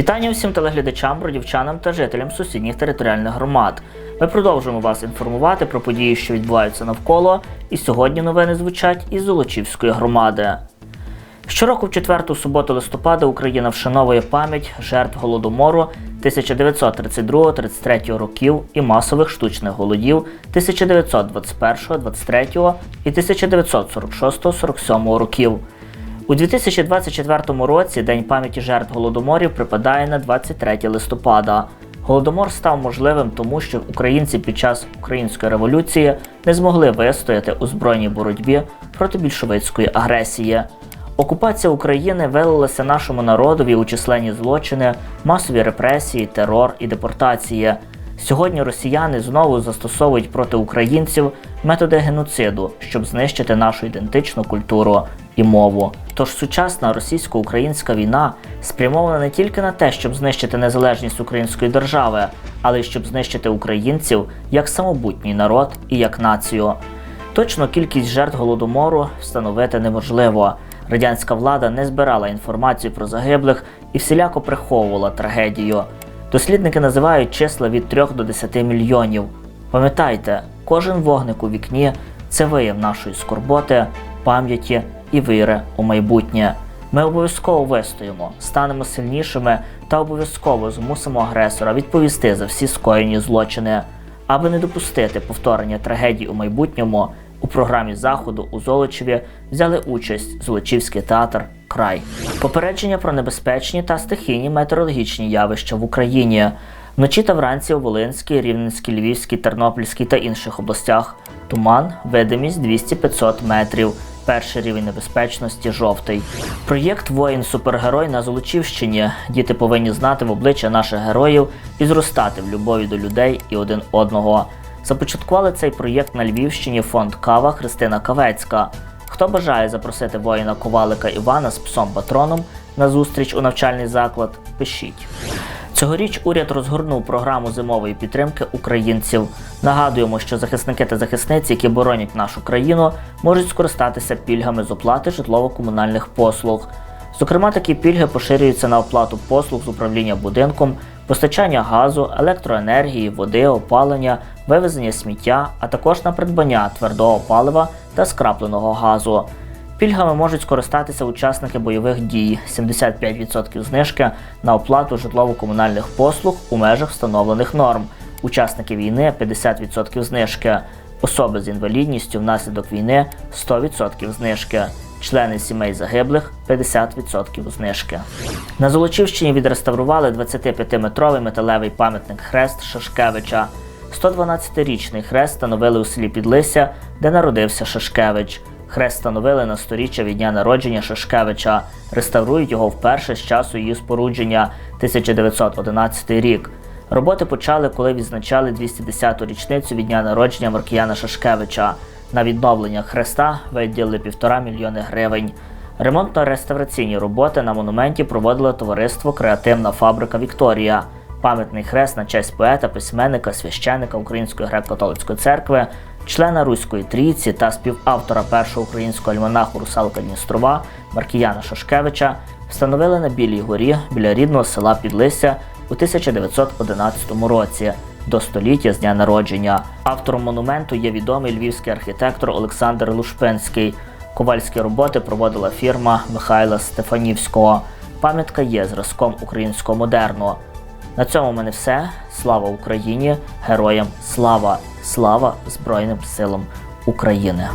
Вітання всім телеглядачам, бродівчанам та жителям сусідніх територіальних громад. Ми продовжуємо вас інформувати про події, що відбуваються навколо, і сьогодні новини звучать із Золочівської громади. Щороку в четверту суботу листопада Україна вшановує пам'ять жертв голодомору 1932-33 років і масових штучних голодів 1921, 23 і 1946-47 років. У 2024 році День пам'яті жертв голодоморів припадає на 23 листопада. Голодомор став можливим тому, що українці під час української революції не змогли вистояти у збройній боротьбі проти більшовицької агресії. Окупація України вилилася нашому народові у численні злочини, масові репресії, терор і депортації. Сьогодні росіяни знову застосовують проти українців методи геноциду, щоб знищити нашу ідентичну культуру і мову. Тож сучасна російсько-українська війна спрямована не тільки на те, щоб знищити незалежність української держави, але й щоб знищити українців як самобутній народ і як націю. Точно кількість жертв голодомору встановити неможливо. Радянська влада не збирала інформацію про загиблих і всіляко приховувала трагедію. Дослідники називають числа від 3 до 10 мільйонів. Пам'ятайте, кожен вогник у вікні це вияв нашої скорботи, пам'яті і віри у майбутнє. Ми обов'язково вистоїмо, станемо сильнішими та обов'язково змусимо агресора відповісти за всі скоєні злочини. Аби не допустити повторення трагедій у майбутньому, у програмі заходу у Золочеві взяли участь Золочівський театр Край. Попередження про небезпечні та стихійні метеорологічні явища в Україні. Вночі та вранці у Волинській, Рівненській, Львівській, Тернопільській та інших областях. Туман, видимість 200-500 метрів. Перший рівень небезпечності жовтий. Проєкт Воїн Супергерой на Золочівщині. Діти повинні знати в обличчя наших героїв і зростати в любові до людей і один одного. Започаткували цей проєкт на Львівщині фонд Кава Христина Кавецька. Хто бажає запросити воїна ковалика Івана з псом патроном на зустріч у навчальний заклад, пишіть. Цьогоріч уряд розгорнув програму зимової підтримки українців. Нагадуємо, що захисники та захисниці, які боронять нашу країну, можуть скористатися пільгами з оплати житлово-комунальних послуг. Зокрема, такі пільги поширюються на оплату послуг з управління будинком, постачання газу, електроенергії, води, опалення, вивезення сміття, а також на придбання твердого палива та скрапленого газу. Пільгами можуть скористатися учасники бойових дій. 75% знижки на оплату житлово-комунальних послуг у межах встановлених норм, учасники війни 50% знижки, особи з інвалідністю внаслідок війни 100% знижки, члени сімей загиблих 50% знижки. На Золочівщині відреставрували 25-метровий металевий пам'ятник хрест Шашкевича. 112-річний хрест встановили у селі Підлися, де народився Шашкевич. Хрест встановили на сторіччя від дня народження Шашкевича. Реставрують його вперше з часу її спорудження 1911 рік. Роботи почали, коли відзначали 210-ту річницю від дня народження Маркіяна Шашкевича. На відновлення хреста виділили півтора мільйони гривень. Ремонтно-реставраційні роботи на монументі проводило товариство Креативна фабрика Вікторія. Пам'ятний хрест на честь поета, письменника, священика Української греко-католицької церкви, члена Руської трійці та співавтора першого українського альманаху Русалка Дністрова Маркіяна Шашкевича встановили на Білій горі біля рідного села Підлися у 1911 році до століття з дня народження. Автором монументу є відомий львівський архітектор Олександр Лушпинський. Ковальські роботи проводила фірма Михайла Стефанівського. Пам'ятка є зразком українського модерну. На цьому в мене все. Слава Україні! Героям слава! Слава Збройним силам України!